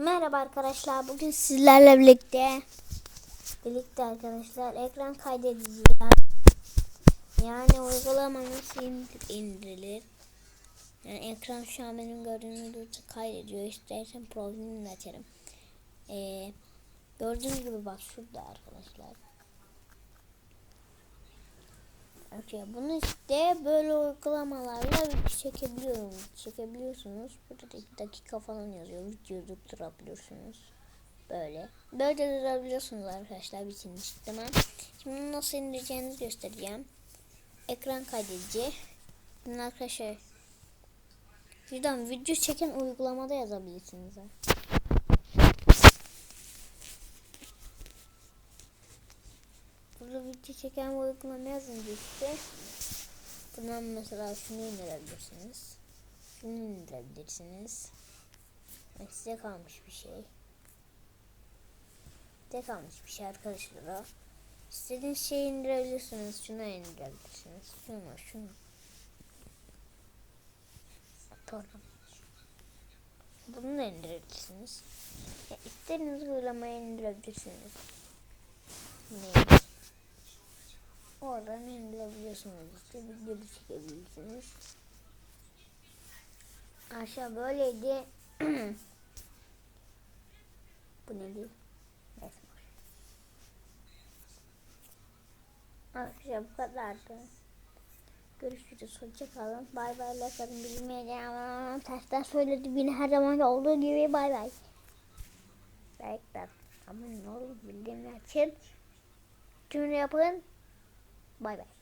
Merhaba arkadaşlar. Bugün sizlerle birlikte birlikte arkadaşlar ekran kaydedeceğiz. Yani uygulama nasıl indir- indirilir? Yani ekran şu an benim gördüğüm kaydediyor. İstersen profilini açarım. Ee, gördüğünüz gibi bak şurada arkadaşlar. Okay, bunu işte böyle uygulamalarla çekebiliyorum. Çekebiliyorsunuz. Burada da iki dakika falan yazıyor. Videoyu durdurabiliyorsunuz. Böyle. Böyle de durdurabiliyorsunuz arkadaşlar bitirmiş. Tamam. Şimdi nasıl indireceğinizi göstereceğim. Ekran kaydedici. Bunu arkadaşlar şuradan video çeken uygulamada yazabilirsiniz. ha. Video çeken bu uygulama yazınca işte buradan mesela şunu indirebilirsiniz. Şunu indirebilirsiniz. Yani size kalmış bir şey. Size kalmış bir şey arkadaşlar o. İstediğiniz şeyi indirebilirsiniz. Şunu indirebilirsiniz. Şunu, şunu. Pardon. Bunu da indirebilirsiniz. Ya istediğiniz uygulamayı indirebilirsiniz. Neymiş? Oradan indirebiliyorsunuz işte video da çekebilirsiniz. Aşağı böyleydi. Bu neydi? Neyse. boş. Arkadaşlar bu kadardı. Görüşürüz. Hoşçakalın. Bay bay. Lakarım bilmeyeceğim. Tersten söyledi beni her zaman olduğu gibi bay bay. Like'lar. Ama ne olur bildiğim için. Tümünü yapın. Bay bay.